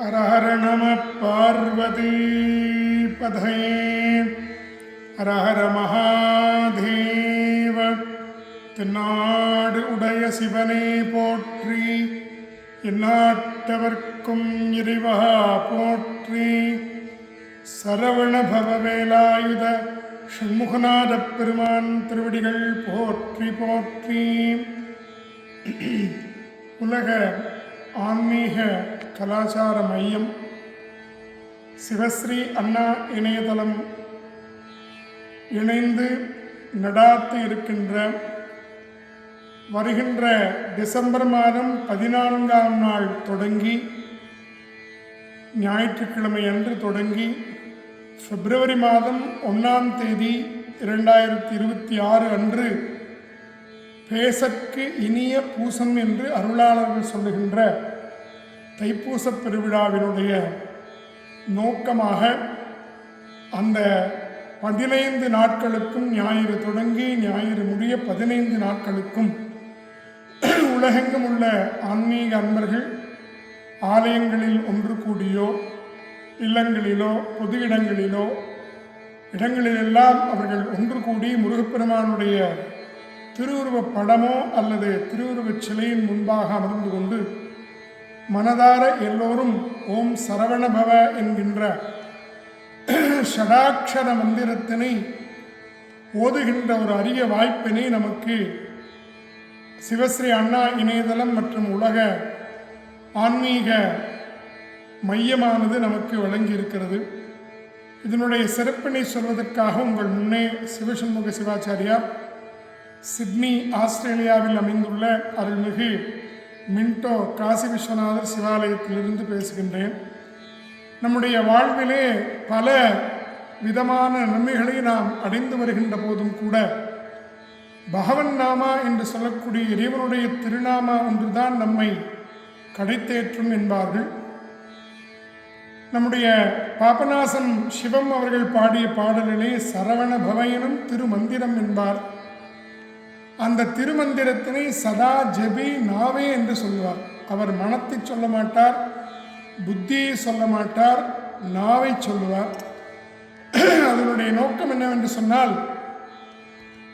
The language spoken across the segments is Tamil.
ஹர நம பார்வதி பதையே ஹர மகாதேவ திருநாடு உடைய சிவனே போற்றி எந்நாட்டவர்க்கும் இறைவா போற்றி சரவணபவ வேலாயுத ஷண்முகநாத பெருமான் திருவடிகள் போற்றி போற்றி உலக ஆன்மீக கலாச்சார மையம் சிவஸ்ரீ அண்ணா இணையதளம் இணைந்து நடாத்து இருக்கின்ற வருகின்ற டிசம்பர் மாதம் பதினான்காம் நாள் தொடங்கி ஞாயிற்றுக்கிழமை அன்று தொடங்கி பிப்ரவரி மாதம் ஒன்றாம் தேதி இரண்டாயிரத்தி இருபத்தி ஆறு அன்று பேசற்கு இனிய பூசம் என்று அருளாளர்கள் சொல்லுகின்ற தைப்பூசப் பெருவிழாவினுடைய நோக்கமாக அந்த பதினைந்து நாட்களுக்கும் ஞாயிறு தொடங்கி ஞாயிறு முடிய பதினைந்து நாட்களுக்கும் உலகெங்கும் உள்ள ஆன்மீக அன்பர்கள் ஆலயங்களில் ஒன்று கூடியோ இல்லங்களிலோ பொது இடங்களிலோ இடங்களிலெல்லாம் அவர்கள் ஒன்று கூடி முருகப்பெருமானுடைய திருவுருவப் படமோ அல்லது திருவுருவச் சிலையின் முன்பாக அமர்ந்து கொண்டு மனதார எல்லோரும் ஓம் சரவணபவ என்கின்ற ஷடாட்சர மந்திரத்தினை ஓதுகின்ற ஒரு அரிய வாய்ப்பினை நமக்கு சிவஸ்ரீ அண்ணா இணையதளம் மற்றும் உலக ஆன்மீக மையமானது நமக்கு வழங்கி இருக்கிறது இதனுடைய சிறப்பினை சொல்வதற்காக உங்கள் முன்னே சிவசண்முக சிவாச்சாரியார் சிட்னி ஆஸ்திரேலியாவில் அமைந்துள்ள அருள்மிகு மின்டோ காசி விஸ்வநாதர் சிவாலயத்திலிருந்து பேசுகின்றேன். நம்முடைய வாழ்விலே பல விதமான நன்மைகளை நாம் அடைந்து வருகின்ற போதும் கூட பகவன் நாமா என்று சொல்லக்கூடிய இறைவனுடைய திருநாமா ஒன்றுதான் நம்மை கடைத்தேற்றும் என்பார்கள். நம்முடைய பாபநாசம் சிவம் அவர்கள் பாடிய பாடலிலே சரவண பவயனும் திருமந்திரம் என்பார். அந்த திருமந்திரத்தினை சதா ஜெபி நாவே என்று சொல்லுவார். அவர் மனத்தை சொல்ல மாட்டார் புத்தியை சொல்ல மாட்டார் நாவை சொல்லுவார். அதனுடைய நோக்கம் என்னவென்று சொன்னால்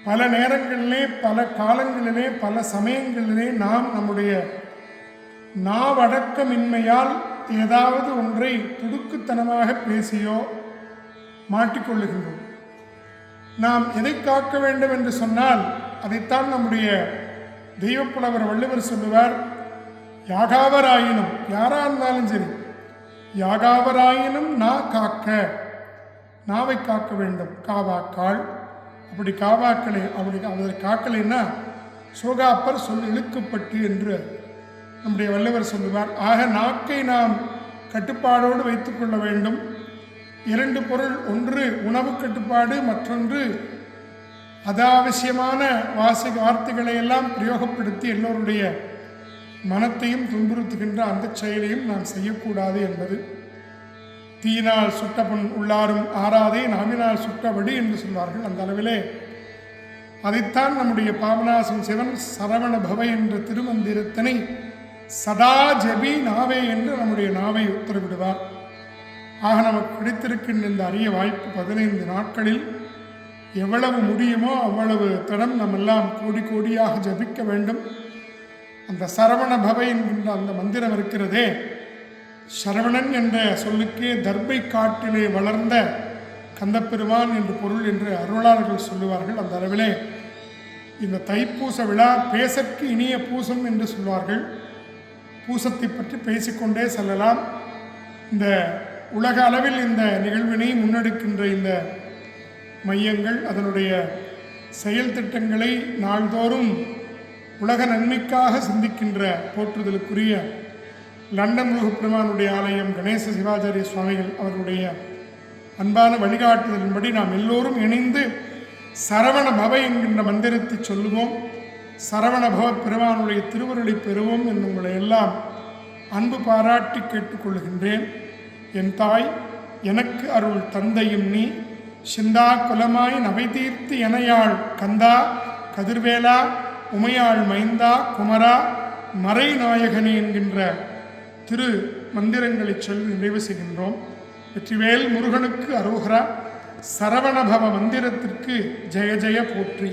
பல நேரங்களிலே பல காலங்களிலே பல சமயங்களிலே நாம் நம்முடைய நாவடக்கமின்மையால் ஏதாவது ஒன்றை துடுக்குத்தனமாக பேசியோ மாட்டிக்கொள்ளுகின்றோம். நாம் எதை காக்க வேண்டும் என்று சொன்னால் அதைத்தான் நம்முடைய தெய்வப்புலவர் வள்ளுவர் சொல்லுவார் யாகாவராயினும் யாரா இருந்தாலும் சரி யாகாவராயினும் நா காக்க நாவை காக்க வேண்டும் காவாக்காள் அப்படி காவாக்களை அப்படி அவரை காக்கலைன்னா சோகாப்பர் சொல் இழுக்கப்பட்டு என்று நம்முடைய வள்ளுவர் சொல்லுவார். ஆக நாக்கை நாம் கட்டுப்பாடோடு வைத்துக்கொள்ள வேண்டும். இரண்டு பொருள் ஒன்று உணவு கட்டுப்பாடு மற்றொன்று அதாவசியமான வாசி வார்த்தைகளை எல்லாம் பிரயோகப்படுத்தி எல்லோருடைய மனத்தையும் துன்புறுத்துகின்ற அந்த செயலையும் நாம் செய்யக்கூடாது என்பது. தீயினால் சுட்டபன் உள்ளாரும் ஆறாதே நாமினால் சுட்டபடி என்று சொல்வார்கள் அந்த அளவிலே. அதைத்தான் நம்முடைய பாபநாசம் சிவன் சரவண பவ என்ற திருமந்திரத்தினை சதா ஜபி நாவே என்று நம்முடைய நாவை உத்தரவிடுவார். ஆக நமக்கு கிடைத்திருக்கின்ற இந்த அரிய வாய்ப்பு பதினைந்து நாட்களில் எவ்வளவு முடியுமோ அவ்வளவு தடம் நம்ம எல்லாம் கோடி கோடியாக ஜபிக்க வேண்டும். அந்த சரவண பவை என்கின்ற அந்த மந்திரம் இருக்கிறதே. சரவணன் என்ற சொல்லுக்கே தர்பை காட்டிலே வளர்ந்த கந்தப்பெருமான் என்று பொருள் என்று அருளாளர்கள் சொல்லுவார்கள் அந்த அளவிலே. இந்த தைப்பூச விழா பேசற்கு இனிய பூசம் என்று சொல்வார்கள். பூசத்தை பற்றி பேசிக்கொண்டே செல்லலாம். இந்த உலக அளவில் இந்த நிகழ்வினை முன்னெடுக்கின்ற இந்த மையங்கள் அதனுடைய செயல் திட்டங்களை நாள்தோறும் உலக நன்மைக்காக சிந்திக்கின்ற போற்றுதலுக்குரிய லண்டன் முருகப்பெருமானுடைய ஆலயம் கணேச சிவாச்சாரிய சுவாமிகள் அவர்களுடைய அன்பான வழிகாட்டுதலின்படி நாம் எல்லோரும் இணைந்து சரவண பவ என்கின்ற மந்திரத்தை சொல்லுவோம். சரவண பவ பெருமானுடைய திருவருளை பெறுவோம் என்று உங்களை எல்லாம் அன்பு பாராட்டி கேட்டுக்கொள்கின்றேன். என் தாய் எனக்கு அருள் தந்தையும் நீ. சிந்தா குலமாய் நவை தீர்த்து எனையாள் கந்தா கதிர்வேலா உமையாள் மைந்தா குமரா மறை நாயகனே என்கின்ற திரு மந்திரங்களை சொல்லி நிறைவு செய்கின்றோம். வெற்றிவேல் முருகனுக்கு அரோகரா சரவணபவ மந்திரத்திற்கு ஜெய ஜெய போற்றி.